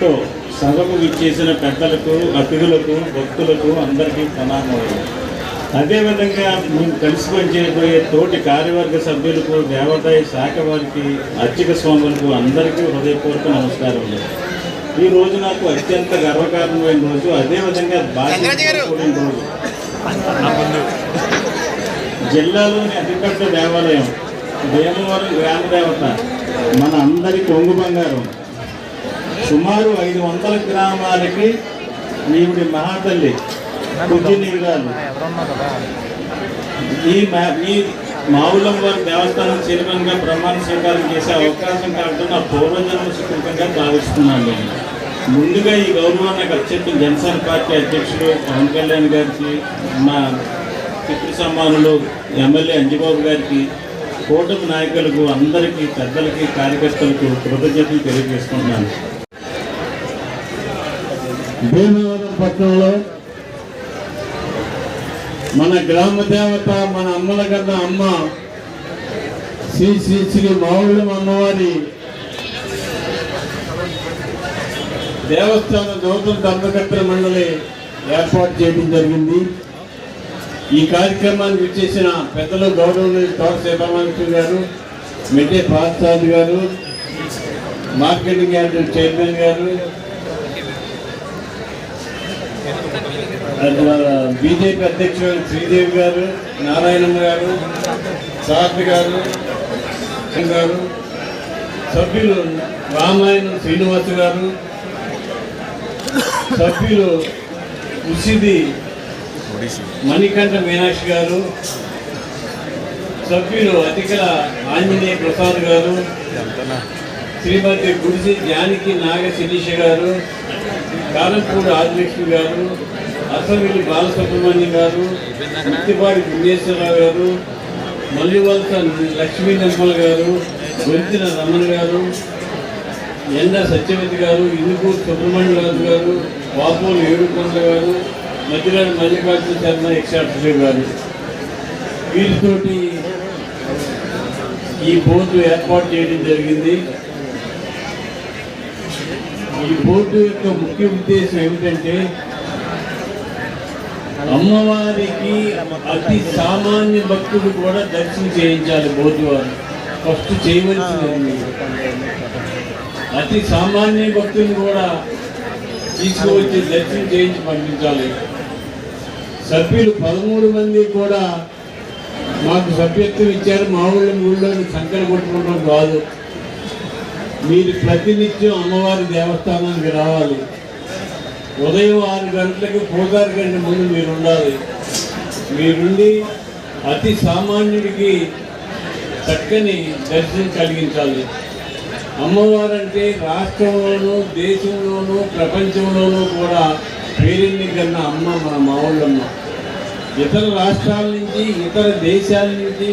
తో సభకు విచ్చేసిన పెద్దలకు అతిథులకు భక్తులకు అందరికీ ప్రణామాలు అదేవిధంగా మేము కలిసి పనిచేయబోయే తోటి కార్యవర్గ సభ్యులకు దేవాదాయ శాఖ వారికి అర్చక స్వాములకు అందరికీ హృదయపూర్వక నమస్కారములు. ఈ రోజు నాకు అత్యంత గర్వకారణమైన రోజు. అదేవిధంగా బాధ్యతతో కూడిన రోజు. జిల్లాలోని అతిపెద్ద దేవాలయం భీమవరం గ్రామ దేవత మన అందరి కొంగు బంగారం. సుమారు ఐదు వందల గ్రామాలకి ఈవిడి మహాతల్లి పుట్టినీరాలు ఈ ఈ మావులం వారి దేవస్థానం చైర్మన్గా ప్రమాణ స్వీకారం చేసే అవకాశం కావడం నా పూర్వజన్మ సుకృతంగా భావిస్తున్నాను. నేను. ముందుగా ఈ గౌరవాన్ని అత్యంత జనసేన పార్టీ అధ్యక్షుడు పవన్ కళ్యాణ్ గారికి మా పితృ సమ్మానులు ఎమ్మెల్యే అంజిబాబు గారికి కూటమి నాయకులకు అందరికీ పెద్దలకి కార్యకర్తలకు కృతజ్ఞతలు తెలియజేసుకుంటున్నాను. భీమవరం పట్టణంలో మన గ్రామ దేవత మన అమ్మల కన్నా అమ్మ శ్రీ శ్రీ శ్రీ మావుళ్ళం అమ్మవారి దేవస్థాన నూతన ధర్మకర్తల మండలి ఏర్పాటు చేయడం జరిగింది. ఈ కార్యక్రమానికి విచ్చేసిన పెద్దలు గౌరవనీయులు తోట సీతారామకృష్ణ గారు మెట్టే పార్థసారథి గారు మార్కెటింగ్ యార్డ్ చైర్మన్ గారు బీజేపీ అధ్యక్షుడు శ్రీదేవి గారు నారాయణమ్మ గారు సారథి గారు గారు సభ్యులు రామాయణం శ్రీనివాస్ గారు సభ్యులు ఉసిది మణికంఠ మీనాక్షి గారు సభ్యులు అతికల ఆంజనేయ ప్రసాద్ గారు శ్రీమతి గుడిసి జానకి నాగ శిరీష గారు కారంపూడి ఆదిలక్ష్మి గారు అసవిల్లి బాలసుబ్రహ్మణ్యం గారు ముత్తిపాడి విఘ్నేశ్వరరావు గారు మల్లివలస లక్ష్మీ నిర్మల్ గారు గొంతిన రమణ గారు ఎండ సత్యవతి గారు ఇందుకూరు సుబ్రహ్మణ్యరాజు గారు వాపోలు ఏడుకొండ గారు మధ్యరాజు మల్లికార్జున శర్మ ఎక్సాట్రీ గారు. వీరితోటి ఈ బోర్డు ఏర్పాటు చేయడం జరిగింది. ఈ బోర్డు యొక్క ముఖ్య ఉద్దేశం ఏమిటంటే అమ్మవారికి అతి సామాన్య భక్తులు కూడా దర్శనం చేయించాలి బోర్డు వారు. ఫస్ట్ చేయవలసింది అతి సామాన్య భక్తులు కూడా తీసుకువచ్చి దర్శనం చేయించి పంపించాలి. సభ్యులు పదమూడు మంది కూడా మాకు సభ్యత్వం ఇచ్చారు. మా ఊళ్ళో ఊళ్ళో సంకర కొట్టుకుంటాం కాదు. మీరు ప్రతినిత్యం అమ్మవారి దేవస్థానానికి రావాలి. ఉదయం ఆరు గంటలకు పూజారి గంట ముందు మీరు ఉండాలి. మీరుండి అతి సామాన్యుడికి చక్కని దర్శనం కలిగించాలి. అమ్మవారంటే రాష్ట్రంలోనూ దేశంలోనూ ప్రపంచంలోనూ కూడా పేరెన్ని కన్నా అమ్మ మన మావుళ్ళమ్మ. ఇతర రాష్ట్రాల నుంచి ఇతర దేశాల నుంచి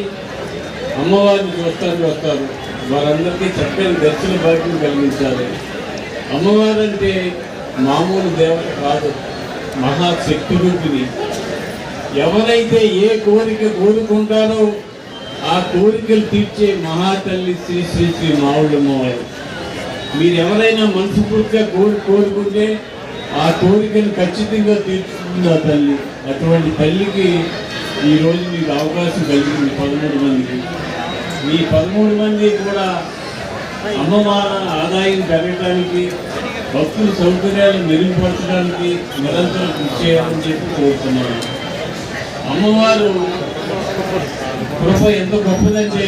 అమ్మవారిని చూస్తానికి వస్తారు. వారందరికీ చక్కని దర్శన భాగ్యం కలిగించాలి. అమ్మవారంటే మామూలు దేవత కాదు మహాశక్తివంతుని ఎవరైతే ఏ కోరిక కోరుకుంటారో ఆ కోరికలు తీర్చే మహాతల్లి శ్రీ శ్రీ శ్రీ మావుళ్ళమ్మవారు మీరు ఎవరైనా మనసుపూర్తిగా కోరి కోరుకుంటే ఆ కోరికను ఖచ్చితంగా తీర్చుతుంది ఆ తల్లి. అటువంటి తల్లికి ఈరోజు మీకు అవకాశం కలిగింది పదమూడు మందికి. మీ పదమూడు మంది కూడా అమ్మవారి ఆదాయం పెరగడానికి భక్తుల సౌకర్యాలు మెరుగుపరచడానికి నిరంతరం కృషి చేయాలని చెప్పి కోరుతున్నాను. అమ్మవారు కృప ఎంత గొప్పదంటే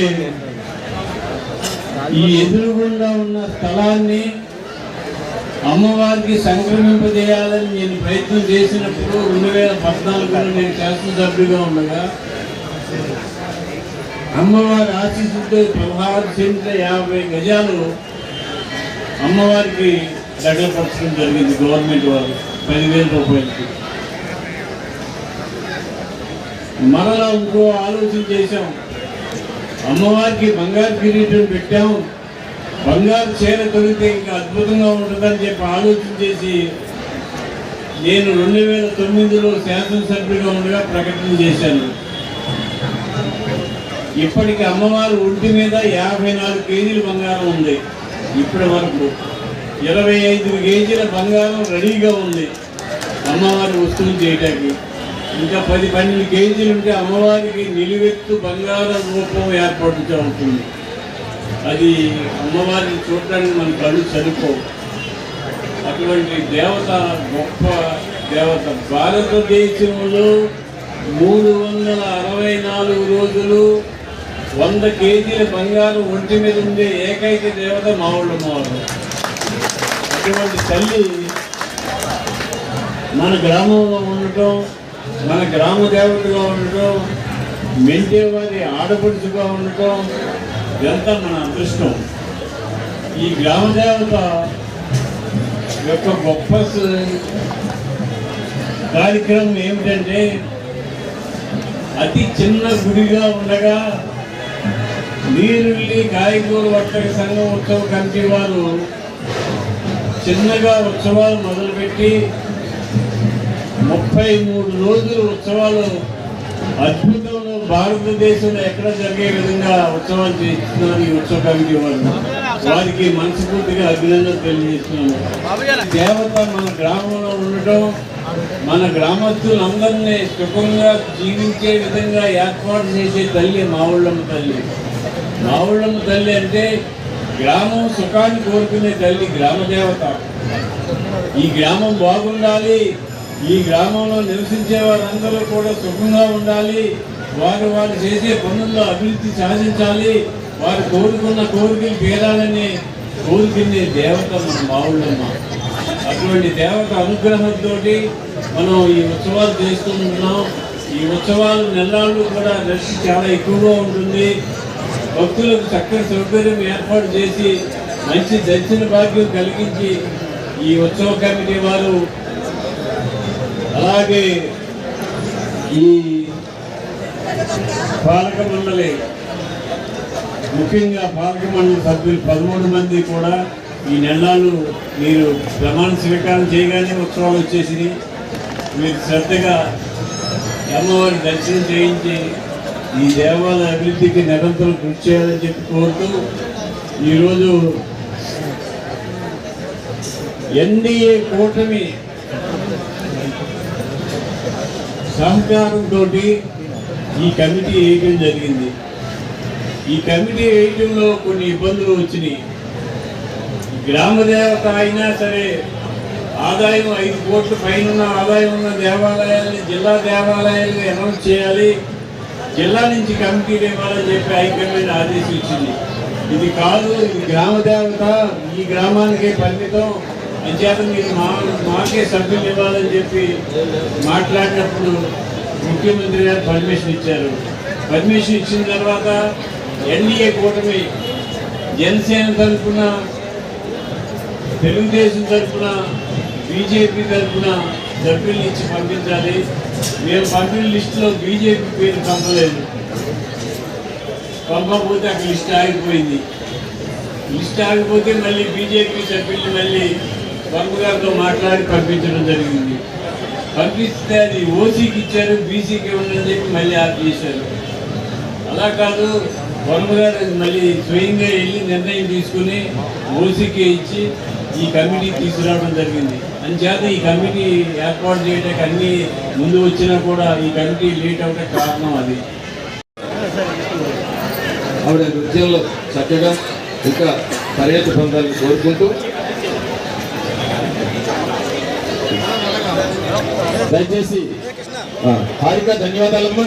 ఈ ఎదురుగుండా ఉన్న స్థలాన్ని అమ్మవారికి సంక్రమింపజేయాలని నేను ప్రయత్నం చేసినప్పుడు రెండు వేల పద్నాలుగులో నేను శాసనసభ్యుగా ఉండగా అమ్మవారి ఆశీస్సుతో పదహారు సెంట్ల యాభై గజాలు అమ్మవారికి దగ్గరపరచడం జరిగింది గవర్నమెంట్ వారు పదివేల రూపాయలకి. మరలా ఇంకో ఆలోచన చేశాం. అమ్మవారికి బంగారు కిరీటం పెట్టాము బంగారు చీర దొరికితే ఇంకా అద్భుతంగా ఉంటుందని చెప్పి ఆలోచన చేసి నేను రెండు వేల తొమ్మిదిలో శాసనసభ్యుడిగా ఉండగా ప్రకటన చేశాను. ఇప్పటికి అమ్మవారి ఒంటి మీద యాభై నాలుగు కేజీలు బంగారం ఉంది. ఇప్పటి వరకు ఇరవై ఐదు కేజీల బంగారం రెడీగా ఉంది అమ్మవారి వస్తువులు చేయటానికి. ఇంకా పది పన్నెండు కేజీలు ఉంటే అమ్మవారికి నిలువెత్తు బంగార రూపం ఏర్పాటు అవుతుంది అది అమ్మవారిని చూడటానికి మన కళ్ళు సరిపోవు. అటువంటి దేవత గొప్ప దేవత. భారతదేశంలో మూడు వందల అరవై నాలుగు రోజులు వంద కేజీల బంగారం ఒంటి మీద ఉండే ఏకైక దేవత మావుళ్ళమ్మవారు అటువంటి తల్లి మన గ్రామంలో ఉండటం మన గ్రామ దేవతగా ఉండటం మెంటేవారి ఆడపడుచుగా ఉండటం ఇదంతా మన అదృష్టం. ఈ గ్రామ దేవత యొక్క గొప్ప కార్యక్రమం ఏమిటంటే అతి చిన్న గుడిగా ఉండగా నీరుల్లి కాయగూర వర్తక సంఘం ఉత్సవ కమిటీ వారు చిన్నగా ఉత్సవాలు మొదలుపెట్టి ముప్పై మూడు రోజులు ఉత్సవాలు అద్భుతంలో భారతదేశంలో ఎక్కడ జరిగే విధంగా ఉత్సవాలు చేస్తున్నారు ఈ ఉత్సవ కమిటీ వారు. వారికి మనస్ఫూర్తిగా అభినందన తెలియజేస్తున్నాను. దేవత మన గ్రామంలో ఉండటం మన గ్రామస్తులందరినీ సుఖంగా జీవించే విధంగా ఏర్పాటు చేసే తల్లి మావుళ్ళమ్మ తల్లి. మావుళ్ళమ్మ తల్లి అంటే గ్రామం సుఖాన్ని కోరుకునే తల్లి గ్రామ దేవత. ఈ గ్రామం బాగుండాలి ఈ గ్రామంలో నివసించే వారందరూ కూడా సుఖంగా ఉండాలి వారు వారు చేసే పనుల్లో అభివృద్ధి సాధించాలి వారు కోరుకున్న కోరికలు తీరాలని కోరుకునే దేవత మన మావుళ్ళమ్మ అటువంటి దేవత అనుగ్రహంతో మనం ఈ ఉత్సవాలు చేస్తున్నాం ఈ ఉత్సవాలు నెలలు కూడా రష్ చాలా ఎక్కువగా ఉంటుంది. భక్తులకు చక్కని సౌకర్యం ఏర్పాటు చేసి మంచి దర్శన భాగ్యం కలిగించి ఈ ఉత్సవ కమిటీ వారు అలాగే ఈ పాలక మండలి ముఖ్యంగా పాలక మండలి సభ్యులు పదమూడు మంది కూడా ఈ నెలలు మీరు ప్రమాణ స్వీకారం చేయగానే ఉత్సవాలు వచ్చేసి మీరు శ్రద్ధగా అమ్మవారి దర్శనం చేయించి ఈ దేవాలయ అభివృద్ధికి నిరంతరం కృషి చేయాలని చెప్పి కోరుతూ ఈరోజు ఎన్డీఏ కూటమి సహకారంతో ఈ కమిటీ వేయటం జరిగింది. ఈ కమిటీ వేయటంలో కొన్ని ఇబ్బందులు వచ్చినాయి. గ్రామ దేవత అయినా సరే ఆదాయం ఐదు కోట్ల పైన ఉన్న ఆదాయం ఉన్న దేవాలయాల్ని జిల్లా దేవాలయాలుగా అనౌన్స్ చేయాలి. జిల్లా నుంచి కమిటీలు ఇవ్వాలని చెప్పి హైకమాండ్ ఆదేశం ఇచ్చింది. ఇది కాదు ఇది గ్రామ దేవత ఈ గ్రామానికే పరిమితం. అంచేత మీరు మా మాకే సభ్యులు ఇవ్వాలని చెప్పి మాట్లాడినప్పుడు ముఖ్యమంత్రి గారు పర్మిషన్ ఇచ్చారు. పర్మిషన్ ఇచ్చిన తర్వాత ఎన్డీఏ కూటమి జనసేన తరఫున తెలుగుదేశం తరఫున బీజేపీ తరఫున సభ్యుల్ని ఇచ్చి పంపించాలి. మేము పంపిన లిస్టులో బీజేపీ పేరు పంపలేదు. పంపకపోతే అక్కడ లిస్ట్ ఆగిపోయింది. లిస్ట్ ఆగిపోతే మళ్ళీ బీజేపీ సభ్యుల్ని మళ్ళీ వర్మ గారితో మాట్లాడి పంపించడం జరిగింది. పంపిస్తే అది ఓసీకి ఇచ్చారు బీసీకి ఇవ్వండి చెప్పి మళ్ళీ ఆఫ్ చేశారు. అలా కాదు వర్మ గారు మళ్ళీ స్వయంగా వెళ్ళి నిర్ణయం తీసుకుని ఓసీకే ఇచ్చి ఈ కమిటీ తీసుకురావడం జరిగింది. అంచేత ఈ కమిటీ ఏర్పాటు చేయడానికి అన్ని ముందు వచ్చినా కూడా ఈ కమిటీ లేట్ అవడానికి కారణం అది. ఆవిడ నృత్యంలో చక్కగా ఇంకా పర్యటన పొందాలని కోరుకుంటూ దయచేసి హారిక ధన్యవాదాలమ్మా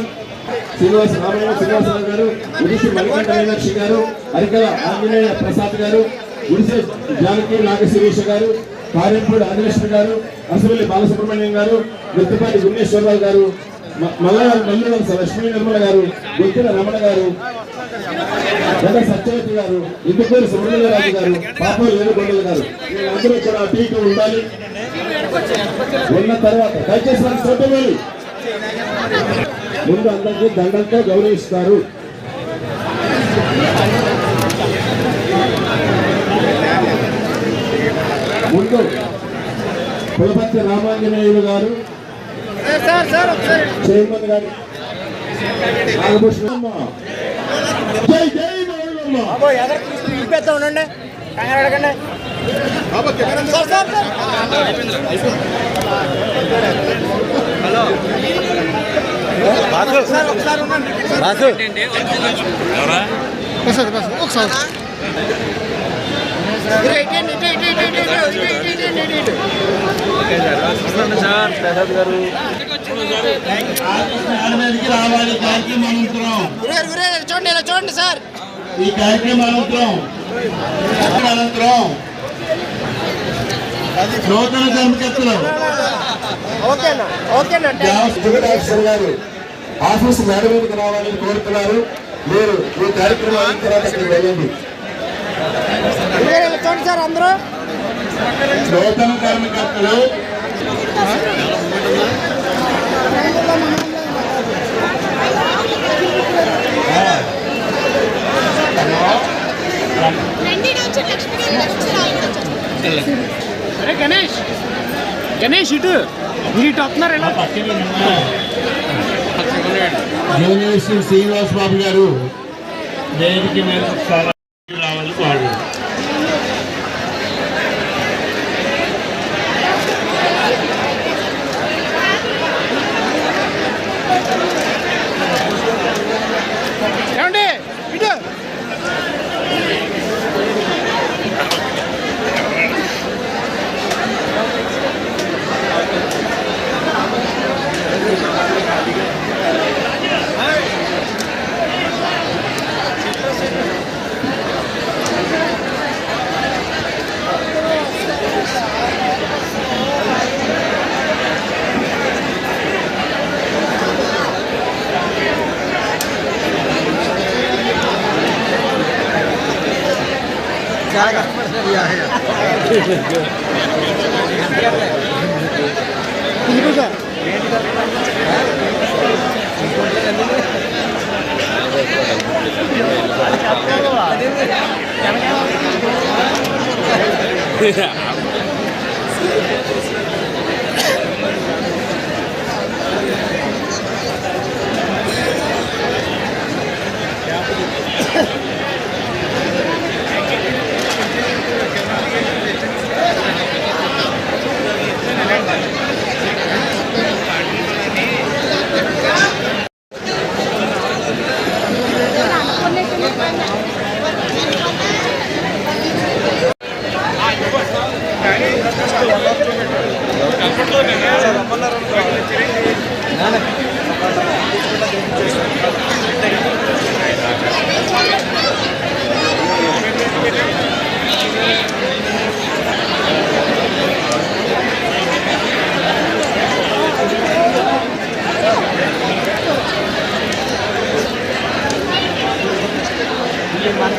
శ్రీనివాస రామయ్య శ్రీనివాసరావు గారు గుడిసి మణికంఠ మీనాక్షి గారు హరికల ఆంజనేయ ప్రసాద్ గారు గుడిసె జానకి నాగశిరీష గారు కారెంపూడి ఆదిలక్ష్మి గారు అసలు బాలసుబ్రహ్మణ్యం గారు గుర్తుపాటి గుణేశ్వరరావు గారు మ- మల్లగారు మల్లువలస లక్ష్మీ నిర్మల గారు గుర్తుల రమణ గారు గంట సత్యవతి గారు ఇందుకూరు సుబ్రహ్మణ్యరాజు గారు పాపం ఏడుకొండల గారు. వీళ్ళందరూ కూడా టీకి ఉండాలి. ఉన్న తర్వాత దయచేసి మన ముందు అందరికీ దండంతో గౌరవిస్తారు. ముందు కులపతి రామాంజనేయులు గారు చైర్మన్ గారు నాగభూషణ జై జై మౌళమ్మ బాబోయ్ ఎదరికి తీసుకుని నిలిపేద్దాం ఉండండి. మీదకి రావాలి కార్యక్రమం అనంతరం చూడండి ఇలా చూడండి సార్ ఈ కార్యక్రమం అనంతరం అనంతరం నూతన ధర్మకర్తలు గారు ఆఫీస్ మేడమీదకి రావాలని కోరుతున్నారు మీరు ఈ కార్యక్రమం తర్వాత వెళ్ళండి చూడండి సార్ అందరూ? నూతన ధర్మకర్తలు అరే గణేష్ గణేష్ ఇటు మీరు ఇటు వస్తున్నారు ఎలా? శ్రీనివాస్ బాబు గారు. వేదిక మీద 啥？Lahan!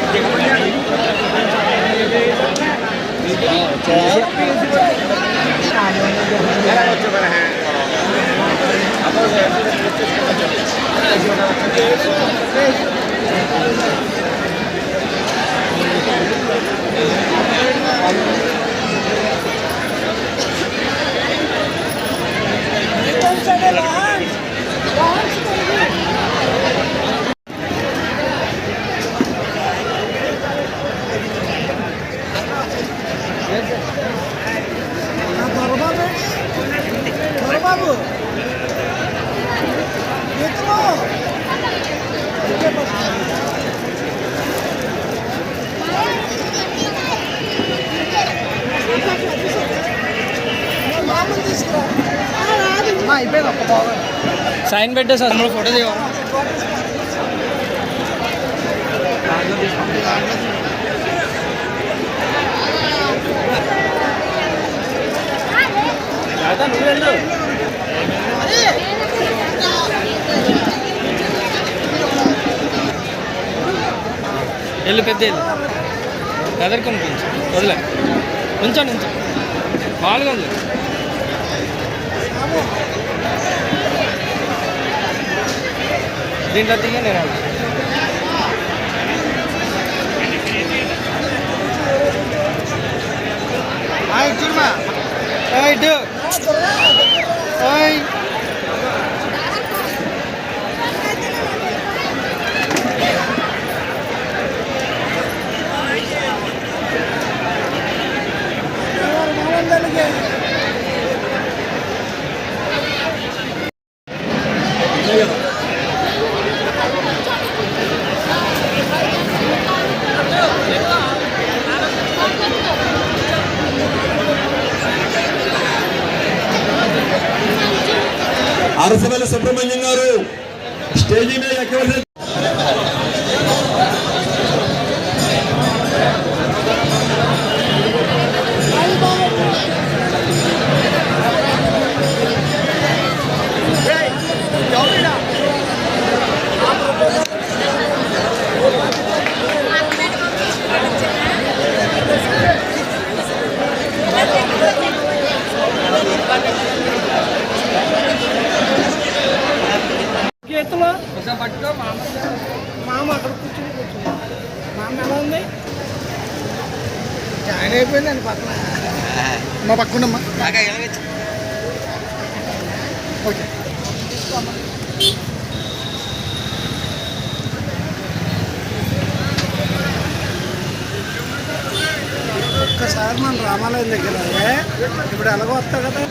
Lahan! Lahan! సైన్ పెట్టేసి అందులో ఫోటో దిగ వెళ్ళు పెద్ద వెళ్ళు ఎదరికి కొంచెం. వదిలే. ఉంచండి ఉంచండి మామూలుగా ఉంది. దీంట్లో దిగ నేను చూడమా ఇటు Hey! సార్ మన రామాలయం దగ్గర ఇప్పుడు ఎలాగో వస్తా కదా.